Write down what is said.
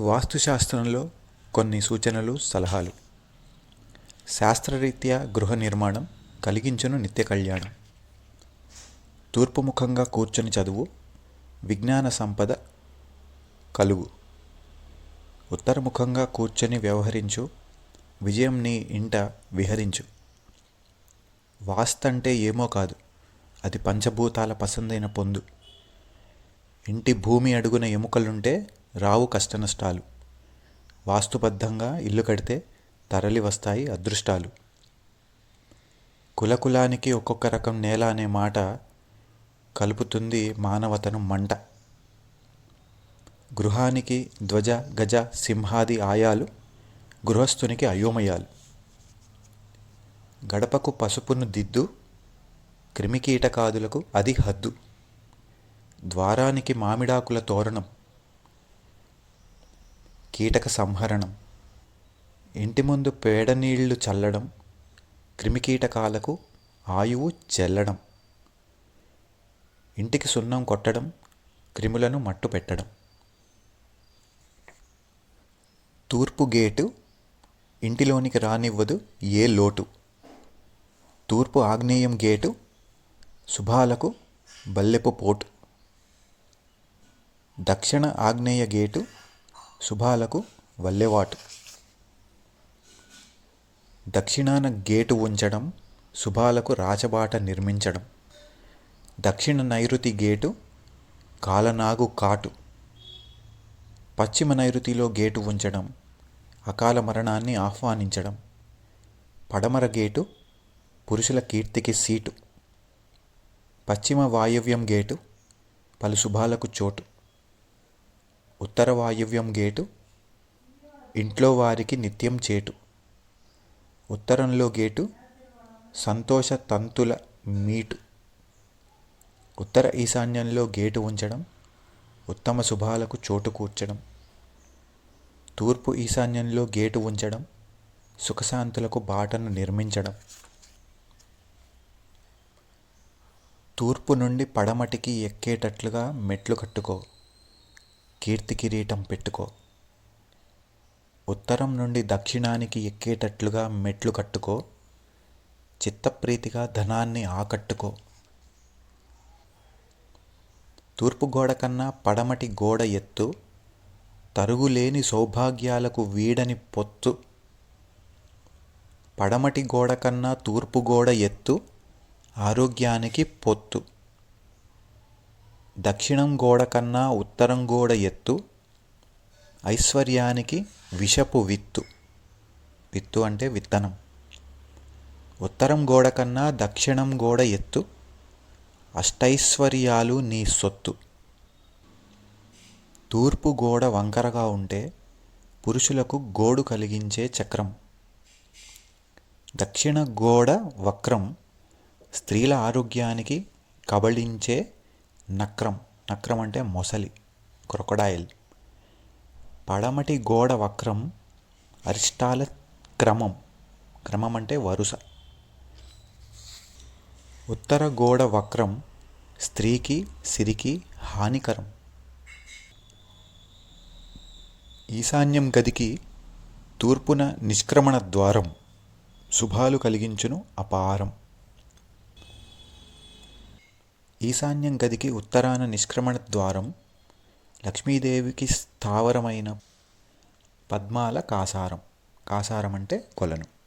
వాస్తుశాస్త్రంలో కొన్ని సూచనలు సలహాలు. శాస్త్రరీత్యా గృహ నిర్మాణం కలిగించును నిత్య కళ్యాణం. తూర్పు ముఖంగా కూర్చొని చదువు విజ్ఞాన సంపద కలుగు. ఉత్తరముఖంగా కూర్చొని వ్యవహరించు విజయం నీ ఇంట విహరించు. వాస్తంటే ఏమో కాదు అది పంచభూతాల పసందైన పొందు. ఇంటి భూమి అడుగున ఎముకలుంటే రావు కష్టనష్టాలు. వాస్తుబద్ధంగా ఇల్లు కడితే తరలి వస్తాయి అదృష్టాలు. కులకులానికి ఒక్కొక్క రకం నేల అనే మాట కలుపుతుంది మానవతను మంట. గృహానికి ధ్వజ గజ సింహాది ఆయాలు గృహస్థునికి అయోమయాలు. గడపకు పసుపును దిద్దు క్రిమికీటకాదులకు అది హద్దు ద్వారానికి మామిడాకుల తోరణం. కీటక సంహరణం. ఇంటి ముందు పేడ నీళ్ళు చల్లడం క్రిమికీటకాలకు ఆయువు చెల్లడం. ఇంటికి సున్నం కొట్టడం క్రిములను మట్టు పెట్టడం. తూర్పు గేటు ఇంటిలోనికి రానివ్వదు ఏ లోటు. తూర్పు ఆగ్నేయం గేటు శుభాలకు బల్లెపు పోటు. దక్షిణ ఆగ్నేయ గేటు శుభాలకు వల్లెవాటు. దక్షిణాన గేటు ఉంచడం శుభాలకు రాచబాట నిర్మించడం. దక్షిణ నైరుతి గేటు కాలనాగు కాటు. పశ్చిమ నైరుతిలో గేటు ఉంచడం అకాల మరణాన్ని ఆహ్వానించడం. పడమర గేటు పురుషుల కీర్తికి సీటు. పశ్చిమ వాయవ్యం గేటు పలు శుభాలకు చోటు. ఉత్తర వాయువ్యం గేటు ఇంట్లో వారికి నిత్యం చేటు. ఉత్తరంలో గేటు సంతోష తంతుల మీటు. ఉత్తర ఈశాన్యంలో గేటు ఉంచడం ఉత్తమ శుభాలకు చోటు కూర్చడం. తూర్పు ఈశాన్యంలో గేటు ఉంచడం సుఖశాంతులకు బాటను నిర్మించడం. తూర్పు నుండి పడమటికి ఎక్కేటట్లుగా మెట్లు కట్టుకో. కీర్తి కిరీటం పెట్టుకో. ఉత్తరం నుండి దక్షిణానికి ఎక్కేటట్లుగా మెట్లు కట్టుకో. చిత్తప్రీతిగా ధనాన్ని ఆకట్టుకో. తూర్పు గోడ కన్నా పడమటి గోడ ఎత్తు. తరుగులేని సౌభాగ్యాలకు వీడని పొత్తు. పడమటి గోడ కన్నా తూర్పు గోడ ఎత్తు. ఆరోగ్యానికి పొత్తు. దక్షిణం గోడ కన్నా ఉత్తరం గోడ ఎత్తు ఐశ్వర్యానికి విషపు విత్తు. విత్తు అంటే విత్తనం. ఉత్తరం గోడ కన్నా దక్షిణం గోడ ఎత్తు అష్టైశ్వర్యాలు నీ సొత్తు. తూర్పు గోడ వంకరగా ఉంటే పురుషులకు గోడు కలిగించే చక్రం. దక్షిణ గోడ వక్రం స్త్రీల ఆరోగ్యానికి కబళించే నక్రం. నక్రం అంటే మొసలి క్రొకడాయిల్ పడమటి గోడ వక్రం అరిష్టాల క్రమం. క్రమం అంటే వరుస. ఉత్తర గోడ వక్రం స్త్రీకి సిరికి హానికరం. ఈశాన్యం గదికి తూర్పున నిష్క్రమణ ద్వారం శుభాలు కలిగించును అపారం. ఈశాన్యం గదికి ఉత్తరాన నిష్క్రమణ ద్వారం లక్ష్మీదేవికి స్థావరమైన పద్మాల కాసారం. కాసారం అంటే కొలను.